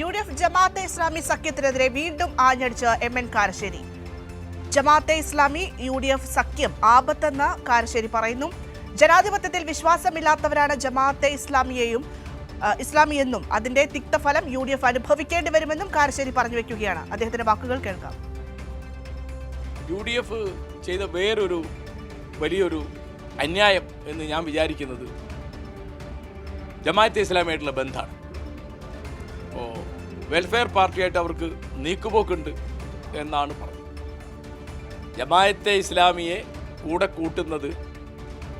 U D F Jamaate Islami സഖ്യത്തിനെതിരെ വീണ്ടും ആഞ്ഞടിച്ച് M N Karassery. Jamaate Islami U D F സഖ്യം ആപത്തെന്ന് കാരശ്ശേരി പറയുന്നു. ജനാധിപത്യത്തിൽ വിശ്വാസമില്ലാത്തവരാണ് ജമാഅത്തെ ഇസ്ലാമിയെയും ഇസ്ലാമിയെന്നും അതിന്റെ തിക്തഫലം യു ഡി എഫ് അനുഭവിക്കേണ്ടി വരുമെന്നും കാരശ്ശേരി പറഞ്ഞു വെക്കുകയാണ്. അദ്ദേഹത്തിന്റെ വാക്കുകൾ കേൾക്കാം. യു ഡി എഫ് ചെയ്ത വേറൊരു വലിയൊരു അന്യായം എന്ന് ഞാൻ വിചാരിക്കുന്നത് ജമാഅത്തെ ഇസ്ലാമായിട്ടുള്ള ബന്ധമാണ്. വെൽഫെയർ പാർട്ടിയായിട്ട് അവർക്ക് നീക്കുപോക്കുണ്ട് എന്നാണ് പറഞ്ഞത്. ജമായത്തെ ഇസ്ലാമിയെ കൂടെ കൂട്ടുന്നത്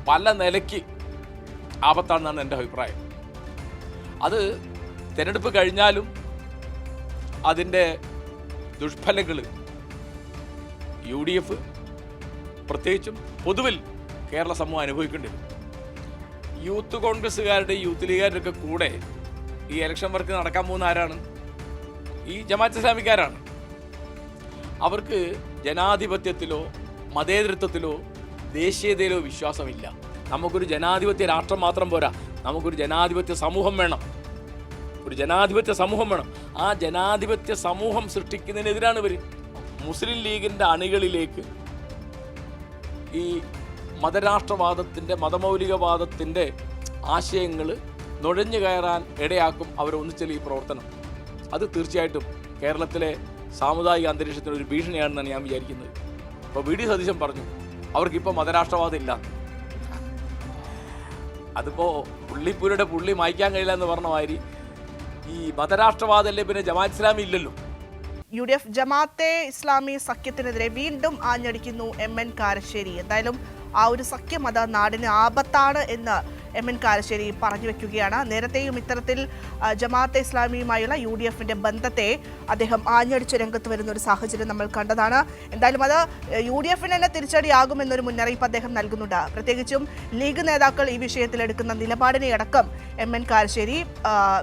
പല നിലയ്ക്ക് ആപത്താണെന്നാണ് എന്റെ അഭിപ്രായം. അത് തിരഞ്ഞെടുപ്പ് കഴിഞ്ഞാലും അതിന്റെ ദുഷ്ഫലങ്ങൾ യു ഡി എഫ് പ്രത്യേകിച്ചും പൊതുവിൽ കേരള സമൂഹം അനുഭവിക്കേണ്ടി വരും. യൂത്ത് കോൺഗ്രസ്സുകാരുടെ യൂത്ത് ലീഗുകാരുടെയൊക്കെ കൂടെ ഈ ഇലക്ഷൻ വർക്ക് നടക്കാൻ പോകുന്ന ആരാണ്? ഈ ജമാഅത്ത് ഇസ്ലാമിക്കാരാണ്. അവർക്ക് ജനാധിപത്യത്തിലോ മതേതരത്വത്തിലോ ദേശീയതയിലോ വിശ്വാസമില്ല. നമുക്കൊരു ജനാധിപത്യ രാഷ്ട്രം മാത്രം പോരാ. നമുക്കൊരു ജനാധിപത്യ സമൂഹം വേണം. ഒരു ജനാധിപത്യ സമൂഹം വേണം. ആ ജനാധിപത്യ സമൂഹം സൃഷ്ടിക്കുന്നതിനെതിരാണ് ഇവർ മുസ്ലിം ലീഗിന്റെ അണികളിലേക്ക് ഈ മതരാഷ്ട്രവാദത്തിന്റെ മതമൗലികവാദത്തിന്റെ ആശയങ്ങൾ നുഴഞ്ഞു കയറാൻ ഇടയാക്കും അവരൊന്നിച്ചൽ ഈ പ്രവർത്തനം. അത് തീർച്ചയായിട്ടും കേരളത്തിലെ സാമുദായിക അന്തരീക്ഷത്തിന് ഒരു ഭീഷണിയാണെന്നാണ് ഞാൻ വിചാരിക്കുന്നത്. അപ്പോൾ വി. ഡി. സതീശൻ പറഞ്ഞു അവർക്കിപ്പോൾ മതരാഷ്ട്രവാദം ഇല്ല അതിപ്പോൾ പുള്ളിപ്പൂരുടെ പുള്ളി മായ്ക്കാൻ കഴിയില്ല എന്ന് പറഞ്ഞ മാതിരി ഈ മതരാഷ്ട്രവാദമല്ലേ പിന്നെ ജമാഅത്ത് ഇസ്ലാമി ഇല്ലല്ലോ? U D F Jamaate Islami സഖ്യത്തിനെതിരെ വീണ്ടും ആഞ്ഞടിക്കുന്നു എം എൻ കാരശ്ശേരി. എന്തായാലും ആ ഒരു സഖ്യം അത് നാടിന് ആപത്താണ് എന്ന് എം എൻ കാരശ്ശേരി പറഞ്ഞു വെക്കുകയാണ്. നേരത്തെയും ഇത്തരത്തിൽ ജമാഅത്തെ ഇസ്ലാമിയുമായുള്ള യു ഡി എഫിന്റെ ബന്ധത്തെ അദ്ദേഹം ആഞ്ഞടിച്ച് രംഗത്ത് വരുന്ന ഒരു സാഹചര്യം നമ്മൾ കണ്ടതാണ്. എന്തായാലും അത് യു ഡി എഫിന് തന്നെ തിരിച്ചടിയാകുമെന്നൊരു മുന്നറിയിപ്പ് അദ്ദേഹം നൽകുന്നുണ്ട്. പ്രത്യേകിച്ചും ലീഗ് നേതാക്കൾ ഈ വിഷയത്തിൽ എടുക്കുന്ന നിലപാടിനെ അടക്കം എം എൻ കാരശ്ശേരി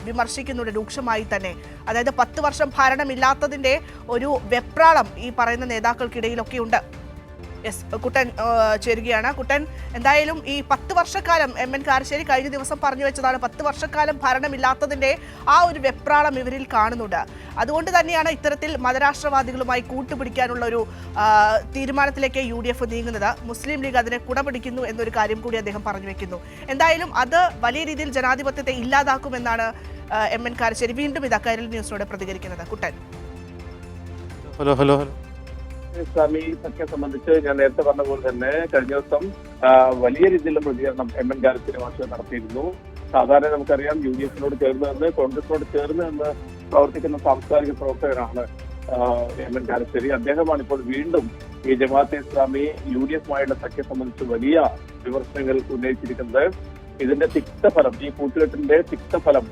വിമർശിക്കുന്നുണ്ട് രൂക്ഷമായി തന്നെ. അതായത് പത്ത് വർഷം ഭരണമില്ലാത്തതിന്റെ ഒരു വെപ്രാളം ഈ പറയുന്ന നേതാക്കൾക്കിടയിലൊക്കെ ഉണ്ട് യെസ് കുട്ടൻ ചേരുകയാണ്. കുട്ടൻ എന്തായാലും ഈ പത്ത് വർഷക്കാലം എം എൻ കാരശ്ശേരി കഴിഞ്ഞ ദിവസം പറഞ്ഞു വെച്ചതാണ് പത്ത് വർഷക്കാലം ഭരണമില്ലാത്തതിന്റെ ആ ഒരു വെപ്രാളം ഇവരിൽ കാണുന്നുണ്ട്. അതുകൊണ്ട് തന്നെയാണ് ഇത്തരത്തിൽ മതരാഷ്ട്രവാദികളുമായി കൂട്ടുപിടിക്കാനുള്ള ഒരു തീരുമാനത്തിലേക്ക് യു ഡി എഫ് നീങ്ങുന്നത്. മുസ്ലിം ലീഗ് അതിനെ കുടപിടിക്കുന്നു എന്നൊരു കാര്യം കൂടി അദ്ദേഹം പറഞ്ഞു വെക്കുന്നു. എന്തായാലും അത് വലിയ രീതിയിൽ ജനാധിപത്യത്തെ ഇല്ലാതാക്കുമെന്നാണ് എം എൻ കാരശ്ശേരി വീണ്ടും ഇത് അക്കാര്യൽ ന്യൂസിനോട് പ്രതികരിക്കുന്നത്. Kuttan. Hello hello hello. Islami സഖ്യം സംബന്ധിച്ച് ഞാൻ നേരത്തെ പറഞ്ഞ പോലെ തന്നെ കഴിഞ്ഞ ദിവസം വലിയ രീതിയിലുള്ള പ്രതികരണം എം എൻ ഗാരത്തിന് മാഷ് നടത്തിയിരുന്നു. സാധാരണ നമുക്കറിയാം യു ഡി എഫിനോട് ചേർന്ന് നിന്ന് കോൺഗ്രസിനോട് ചേർന്ന് നിന്ന് പ്രവർത്തിക്കുന്ന സാംസ്കാരിക പ്രവർത്തകനാണ് ആ, എം എൻ കാരശ്ശേരി അദ്ദേഹമാണ് ഇപ്പോൾ വീണ്ടും ഈ ജമാഅത്തെ ഇസ്ലാമി യു ഡി എഫുമായുള്ള സഖ്യം സംബന്ധിച്ച് വലിയ വിമർശനങ്ങൾ ഉന്നയിച്ചിരിക്കുന്നത്. ഇതിന്റെ തിക്തഫലം ഈ കൂട്ടുകെട്ടിന്റെ തിക്തഫലം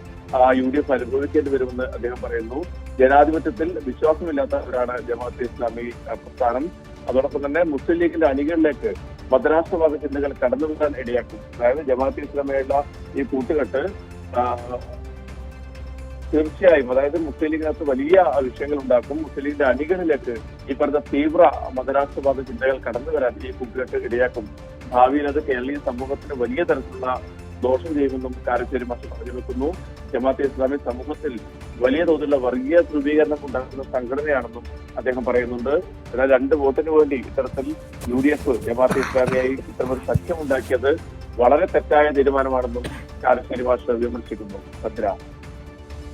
യു ഡി എഫ് അനുഭവിക്കേണ്ടി വരുമെന്ന് അദ്ദേഹം പറയുന്നു. ജനാധിപത്യത്തിൽ വിശ്വാസമില്ലാത്തവരാണ് ജമാഅത്തെ ഇസ്ലാമി പ്രസ്ഥാനം. അതോടൊപ്പം തന്നെ മുസ്ലിം ലീഗിന്റെ അണികളിലേക്ക് മദ്രാസവാദ ചിന്തകൾ കടന്നു വരാൻ ഇടയാക്കും. അതായത് ജമാഅത്തെ ഇസ്ലാമിയുള്ള ഈ കൂട്ടുകെട്ട് തീർച്ചയായും അതായത് മുസ്ലിം ലീഗിനകത്ത് വലിയ വിഷയങ്ങൾ ഉണ്ടാക്കും. മുസ്ലിം ലീഗിന്റെ അണികളിലേക്ക് ഈ പറഞ്ഞ തീവ്ര മതരാഷ്ട്രവാദ ചിന്തകൾ കടന്നു വരാൻ ഈ കൂട്ടുകെട്ട് ഇടയാക്കും. ഭാവിയിൽ അത് കേരളീയ സമൂഹത്തിന് വലിയ തരത്തിലുള്ള ദോഷം ചെയ്യുമെന്നും കാരശ്ശേരി മാഷ് പറഞ്ഞു വെക്കുന്നു ജമാഅത്തെ ഇസ്ലാമി സമൂഹത്തിൽ വലിയ തോതിലുള്ള വർഗീയ ധ്രുവീകരണം ഉണ്ടാക്കുന്ന സംഘടനയാണെന്നും അദ്ദേഹം പറയുന്നുണ്ട്. എന്നാൽ രണ്ട് വോട്ടിന് വേണ്ടി ഇത്തരത്തിൽ യു ഡി എഫ് ജമാഅത്തെ ഇസ്ലാമിയായി ഇത്തരമൊരു സഖ്യം ഉണ്ടാക്കിയത് വളരെ തെറ്റായ തീരുമാനമാണെന്നും കാരശ്ശേരി ഭാഷ വിമർശിക്കുന്നു. ഭദ്ര